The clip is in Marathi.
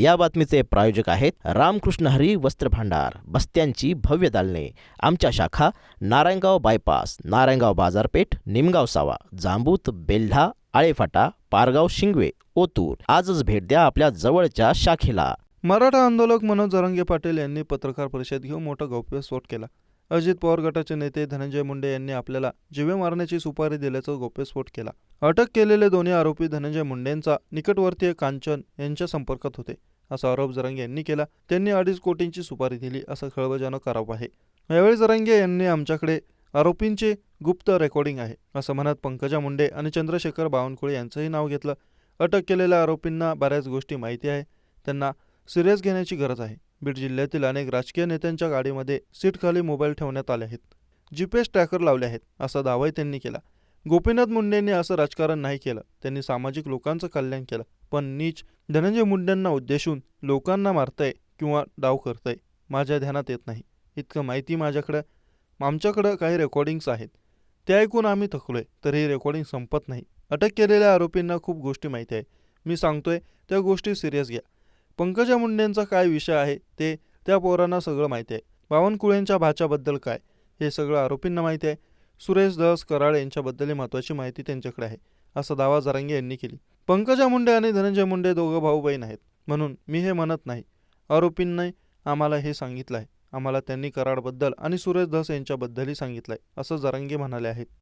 या बातमीचे प्रायोजक आहेत रामकृष्ण हरी वस्त्र भांडार बस्त्यांची भव्य दालने. आमच्या शाखा नारायणगाव बायपास नारायणगाव बाजारपेठ निमगाव सावा जांबूत बेल्हा आळेफाटा पारगाव शिंगवे ओतूर. आजच भेट द्या आपल्या जवळच्या शाखेला. मराठा आंदोलक मनोज जरंगे पाटील यांनी पत्रकार परिषद घेऊन मोठा गौप्यस्फोट केला. अजित पवार गटाचे नेते धनंजय मुंडे यांनी आपल्याला जीवे मारण्याची सुपारी दिल्याचा गौप्यस्फोट केला. अटक केलेले दोन्ही आरोपी धनंजय मुंडेंचा निकटवर्तीय कांचन यांच्या संपर्कात होते. असा आरोप जरांगे यांनी केला. त्यांनी अडीच कोटींची सुपारी दिली असं खळबळजनक आरोप आहे. यावेळी जरांगे यांनी आमच्याकडे आरोपींचे गुप्त रेकॉर्डिंग आहे असं म्हणत पंकजा मुंडे आणि चंद्रशेखर बावनकुळे यांचंही नाव घेतलं. अटक केलेल्या आरोपींना बऱ्याच गोष्टी माहिती आहे. त्यांना सिरियस घेण्याची गरज आहे. बीड जिल्ह्यातील अनेक राजकीय नेत्यांच्या गाडीमध्ये सीटखाली मोबाईल ठेवण्यात आले आहेत. जीपीएस ट्रॅकर लावले आहेत असा दावाही त्यांनी केला. गोपीनाथ मुंडेंनी असं राजकारण नाही केलं. त्यांनी सामाजिक लोकांचं कल्याण केलं. पण नीच धनंजय मुंडेंना उद्देशून लोकांना मारतंय किंवा डाव करतंय माझ्या ध्यानात येत नाही. इतकं माहिती माझ्याकडं आमच्याकडं काही रेकॉर्डिंग्स आहेत. ते ऐकून आम्ही थकलोय तर ही रेकॉर्डिंग संपत नाही. अटक केलेल्या आरोपींना खूप गोष्टी माहिती आहे. मी सांगतोय त्या गोष्टी सिरियस घ्या. पंकजा मुंडेंचा काय विषय आहे ते त्या पोरांना सगळं माहिती आहे. बावनकुळेंच्या भाच्याबद्दल काय हे सगळं आरोपींना माहिती आहे. सुरेश दस कराड यांच्याबद्दल महत्त्वाची माहिती त्यांच्याकडे आहे असा दावा जरांगे यांनी केली. पंकजा मुंडे आणि धनंजय मुंडे दोघं भाऊ बहीण आहेत. म्हणून मी हे म्हणत नाही. आरोपींनी आम्हाला हे सांगितलं आहे आम्हाला त्यांनी कराडबद्दल आणि सुरेश धस यांच्याबद्दलही सांगितलं आहे असं जरांगे म्हणाले आहेत.